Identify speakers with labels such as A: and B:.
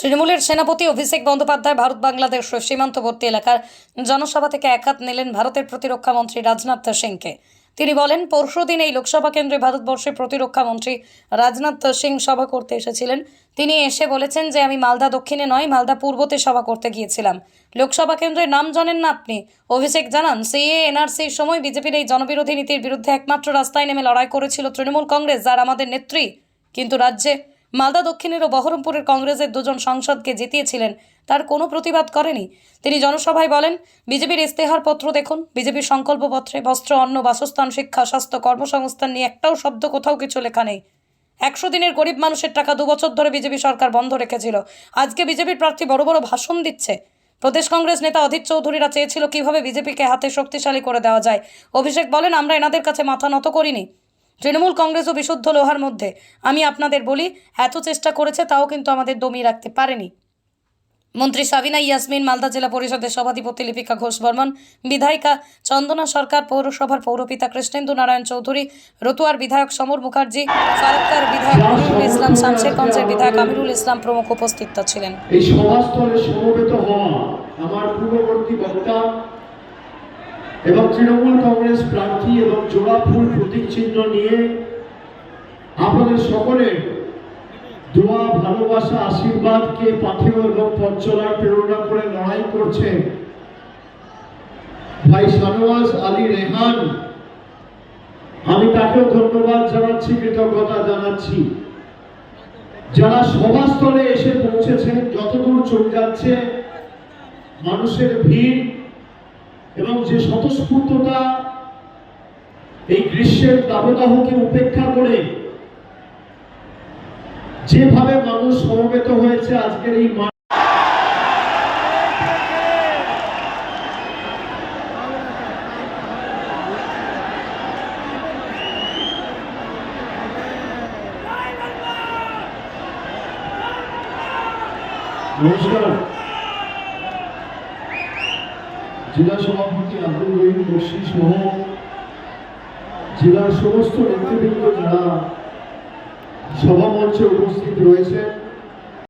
A: তৃণমূলের সেনাপতি অভিষেক বন্দ্যোপাধ্যায় ভারত বাংলাদেশ সীমান্তবর্তী এলাকার জনসভা থেকে এক হাত নিলেন ভারতের প্রতিরক্ষা মন্ত্রী রাজনাথ সিংকে। তিনি বলেন, পরশু দিন এই লোকসভা কেন্দ্রে ভারতবর্ষের প্রতিরক্ষা মন্ত্রী রাজনাথ সিং সভা করতে এসেছিলেন। তিনি এসে বলেছেন যে, আমি মালদা দক্ষিণে নয়, মালদা পূর্বতে সভা করতে গিয়েছিলাম। লোকসভা কেন্দ্রের নাম জানেন না আপনি। অভিষেক জানান সিএ এনআরসির সময় বিজেপির এই জনবিরোধী নীতির বিরুদ্ধে একমাত্র রাস্তায় নেমে লড়াই করেছিল তৃণমূল কংগ্রেস, যার আমাদের নেত্রী কিন্তু রাজ্যে মালদা দক্ষিণের ও বহরমপুরের কংগ্রেসের দুজন সাংসদকে জিতিয়েছিলেন, তার কোনো প্রতিবাদ করেনি। তিনি জনসভায় বলেন, বিজেপির ইস্তেহার পত্র দেখুন, বিজেপির সংকল্পপত্রে বস্ত্র, অন্ন, বাসস্থান, শিক্ষা, স্বাস্থ্য, কর্মসংস্থান নিয়ে একটাও শব্দ, কোথাও কিছু লেখা নেই। একশো দিনের গরিব মানুষের টাকা দু বছর ধরে বিজেপি সরকার বন্ধ রেখেছিল। আজকে বিজেপির প্রার্থী বড় বড় ভাষণ দিচ্ছে। প্রদেশ কংগ্রেস নেতা অধীর চৌধুরীরা চেয়েছিল কীভাবে বিজেপিকে হাতে শক্তিশালী করে দেওয়া যায়। অভিষেক বলেন, আমরা এনাদের কাছে মাথা নত করিনি। তৃণমূল কংগ্রেস ও বিশুদ্ধ লোহার মধ্যে। আমি আপনাদের বলি, এত চেষ্টা করেছে, তাও কিন্তু আমাদের দমিয়ে রাখতে পারেনি। মন্ত্রী সাবিনা ইয়াসমিন, মালদা জেলা পরিষদের সভাধিপতি লিপিকা ঘোষ বর্মন বিধায়িকা চন্দনা সরকার, পৌরসভার পৌরপিতা কৃষ্ণেন্দু নারায়ণ চৌধুরী, রতুয়ার বিধায়ক সমর মুখার্জি, ফারাক্কার বিধায়ক মনিরুল ইসলাম শামশেরগঞ্জের বিধায়ক আমিরুল ইসলাম প্রমুখ উপস্থিত ছিলেন।
B: এই সমবেত হওয়া আমার পূর্ববর্তী বক্তা এবং তৃণমূল কংগ্রেস প্রার্থী এবং জোড়া ফুল প্রতীক চিহ্ন নিয়ে আপনাদের সকলের দোয়া, ভালোবাসা আশীর্বাদকে পাথেয় এবং পথ চলার প্রেরণা করে লড়াই করছে। ভাই শানওয়াজ আলী রেহান, আমি তাকেও ধন্যবাদ জানাচ্ছি, কৃতজ্ঞতা জানাচ্ছি। যারা সভাস্থলে এসে পৌঁছেছেন, যতদূর চলে যাচ্ছে, মানুষের ভিড় এবং যে স্বতঃস্ফূর্ততা এই গ্রীষ্মের দাবদাহকে উপেক্ষা করে যেভাবে মানুষ সমবেত হয়েছে আজকের এই নমস্কার। জেলা সভাপতি আব্দুল রহিম বর্ষি সহ জেলার সমস্ত নেতৃবৃন্দ যারা সভামঞ্চে উপস্থিত রয়েছেন